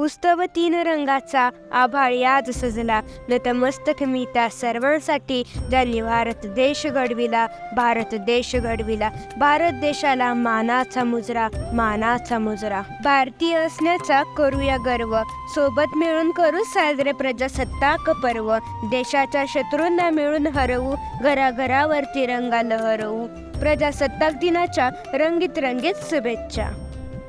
उस्तव तीन रंगाचा आभाळ याज सजला. नतमस्तक मी त्या सर्वांसाठी. ज्यांनी भारत देश घडविला भारत देश घडविला. भारत देशाला मानाचा मुजरा मानाचा मुजरा. भारतीय असण्याचा करूया गर्व. सोबत मिळून करू साजरे प्रजासत्ताक पर्व. देशाच्या शत्रूंना मिळून हरवू घराघरावर तिरंगा लहरवू प्रजासत्ताक दिनाच्या रंगीत रंगीत शुभेच्छा.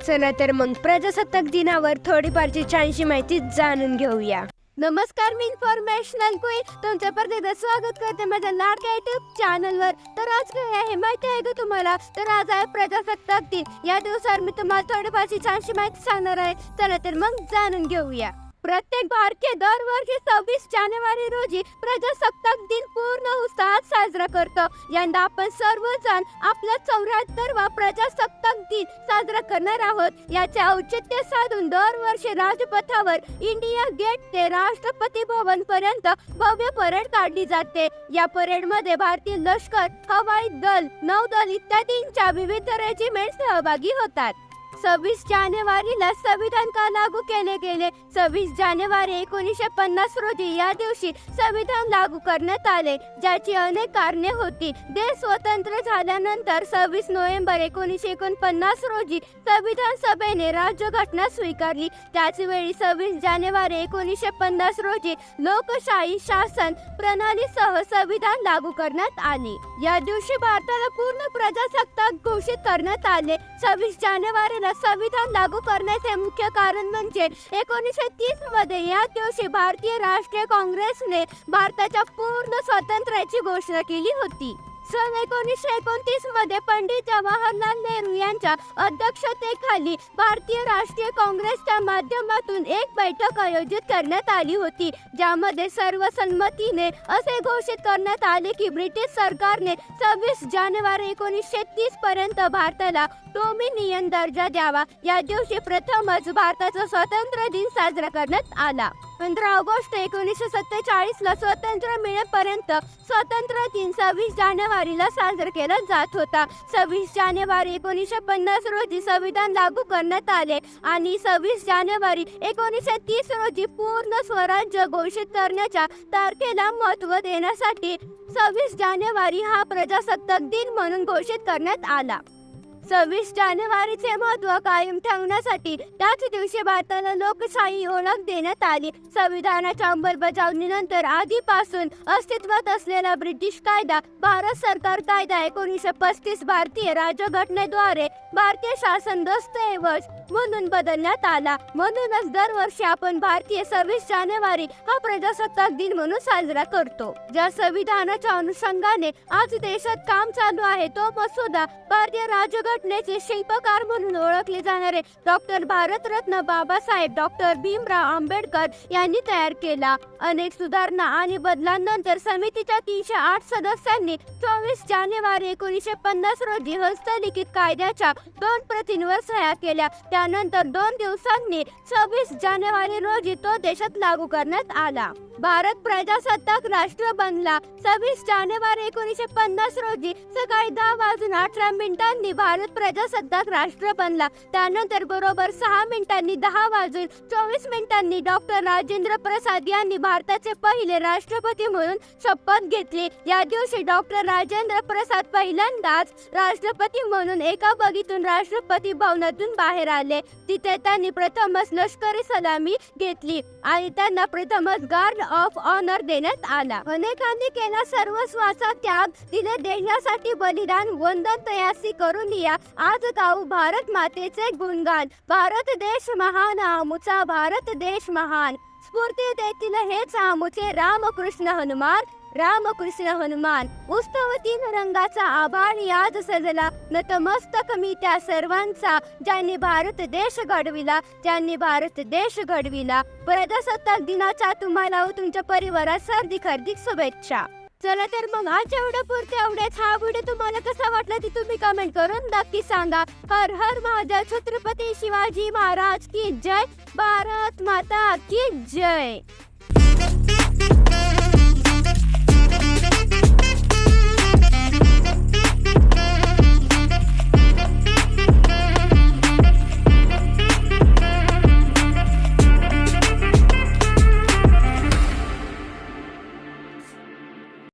चला तर मग प्रजासत्ताक दिनावर थोडीफारची छानशी माहिती जाणून घेऊया. नमस्कार मी इन्फॉर्मेशनल क्वीन तुमचं परदेदा स्वागत करते माझ्या लाडक्या युट्यूब चॅनलवर तर आज काय आहे माहिती आहे का तुम्हाला? तर आज आहे प्रजासत्ताक दिन. या दिवसावर मी तुम्हाला थोडीफारची छानशी माहिती सांगणार आहे. चला तर मग जाणून घेऊया. प्रत्येक भारतीय दरवर्षी सव्वीस जानेवारी रोजी प्रजासत्ताक दिन पूर्ण उत्साहात साजरा करतो. यंदा आपण सर्वजण आपला चौऱ्याहत्तरवा प्रजासत्ताक दिन साजरा करणार आहोत. याचे औचित्य साधून दरवर्षी राजपथावर इंडिया गेट ते राष्ट्रपती भवन पर्यंत भव्य परेड काढली जाते. या परेडमध्ये भारतीय लष्कर हवाई दल नौदल इत्यादींच्या विविध रेजिमेंट सहभागी होतात. सव्वीस जानेवारीला संविधान का लागू केले गेले? सव्वीस जानेवारी एकोणीसशे पन्नास रोजी या दिवशी संविधान लागू करण्यात आले ज्याची अनेक कारणे होती. देश स्वतंत्र झाल्यानंतर सव्वीस नोव्हेंबर एकोणीसशे एकोणपन्नास रोजी संविधान सभेने राज्यघटना स्वीकारली. त्याच वेळी सव्वीस जानेवारी एकोणीसशे पन्नास रोजी लोकशाही शासन प्रणालीसह संविधान लागू करण्यात आले. या दिवशी भारताला पूर्ण प्रजासत्ताक घोषित करण्यात आले. सव्वीस जानेवारीला संविधान लागू करण्याचे मुख्य कारण म्हणजे एकोणीसशे तीसमध्ये या दिवशी भारतीय राष्ट्रीय काँग्रेसने भारताच्या पूर्ण स्वातंत्र्याची घोषणा केली होती. सन एकोणीसशे एकोणतीसमध्ये पंडित जवाहरलाल नेहरू यांच्या अध्यक्षतेखाली भारतीय राष्ट्रीय काँग्रेसच्या माध्यमातून एक बैठक आयोजित करण्यात आली होती ज्यामध्ये सर्वसंमतीने असे घोषित करण्यात आले की ब्रिटिश सरकारने सव्वीस जानेवारी एकोणीसशे तीस पर्यंत भारताला डोमिनियन दर्जा द्यावा. या दिवशी प्रथमच भारताचा स्वातंत्र्य दिन साजरा करण्यात आला. पंधरा ऑगस्ट एकोणीसशे सत्तेचाळीसला स्वातंत्र्य मिळेपर्यंत स्वातंत्र्य दिन सव्वीस जानेवारीला साजरा केला जात होता. सव्वीस जानेवारी एकोणीसशे पन्नास रोजी संविधान लागू करण्यात आले आणि सव्वीस जानेवारी एकोणीसशे तीस रोजी पूर्ण स्वराज्य घोषित करण्याच्या तारखेला महत्त्व देण्यासाठी सव्वीस जानेवारी हा प्रजासत्ताक दिन म्हणून घोषित करण्यात आला. सव्वीस जानेवारीचे महत्त्व कायम ठेवण्यासाठी त्याच दिवशी भारताला लोकशाही ओळख देण्यात आली. संविधानाच्या अंमलबजावणीनंतर आधीपासून अस्तित्वात असलेला ब्रिटिश कायदा भारत सरकार कायदा एकोणीसशे पस्तीस भारतीय राज्यघटनेद्वारे भारतीय शासन दस्तऐवज म्हणून बदलण्यात आला. म्हणूनच दरवर्षी आपण भारतीय सव्वीस जानेवारी हा प्रजासत्ताक दिन म्हणून साजरा करतो. ज्या संविधानाच्या अनुषंगाने आज देशात काम चालू आहे तो मसुदा भारतीय घटनेचे शिल्पकार म्हणून ओळखले जाणारे डॉक्टर भारतरत्न बाबासाहेब डॉक्टर भीमराव आंबेडकर यांनी तयार केला. अनेक सुधारणा आणि बदलांनंतर समितीच्या तीनशे आठ सदस्यांनी चोवीस जानेवारी एकोणीसशे पन्नास रोजी हस्तलिखित कायद्याच्या दोन प्रतींवर सह्या केल्या. त्यानंतर दोन दिवसांनी सव्वीस जानेवारी रोजी तो देशात लागू करण्यात आला. भारत प्रजासत्ताक राष्ट्र बनला. सव्वीस जानेवारी एकोणीसशे पन्नास रोजी सकाळी दहा वाजून अठरा मिनिटांनी भारत प्रजासत्ताक राष्ट्र बनला. त्यानंतर बरोबर सहा मिनिटांनी दहा वाजून चोवीस मिनिटांनी डॉक्टर राजेंद्र प्रसाद यांनी भारताचे पहिले राष्ट्रपती म्हणून शपथ घेतली. या दिवशी डॉक्टर राजेंद्र प्रसाद पहिल्यांदाच राष्ट्रपती म्हणून एका बगीतून राष्ट्रपती भवनातून बाहेर आले. तिथे त्यांनी प्रथमच लष्करी सलामी घेतली आणि त्यांना प्रथमच गार्ड ऑफ ऑनर देण्यात आला. अनेकांनी केला सर्वस्वाचा त्याग तिने देण्यासाठी बलिदान वंदन तयासी करून लिया आज गाऊ भारत मातेचे गुणगान. भारत देश महान आमुचा भारत देश महान. स्फूर्ती देतील हेच आमुचे रामकृष्ण हनुमान रामकृष्ण हनुमान. उत्सव तीन रंगाचा आभाळ याद सजला. नतमस्तक मी त्या सर्वांचा ज्यांनी भारत देश घडविला ज्यांनी भारत देश घडविला. प्रजासत्ताक दिनाच्या तुम्हाला व तुमच्या परिवारात सर्दी हार्दिक शुभेच्छा. चला तर मग आज एवढं पुरते एवढेच. हा व्हिडिओ तुम्हाला कसा वाटला ते तुम्ही कमेंट करून नक्की सांगा. हर हर महादेव छत्रपती शिवाजी महाराज की जय. भारत माता की जय.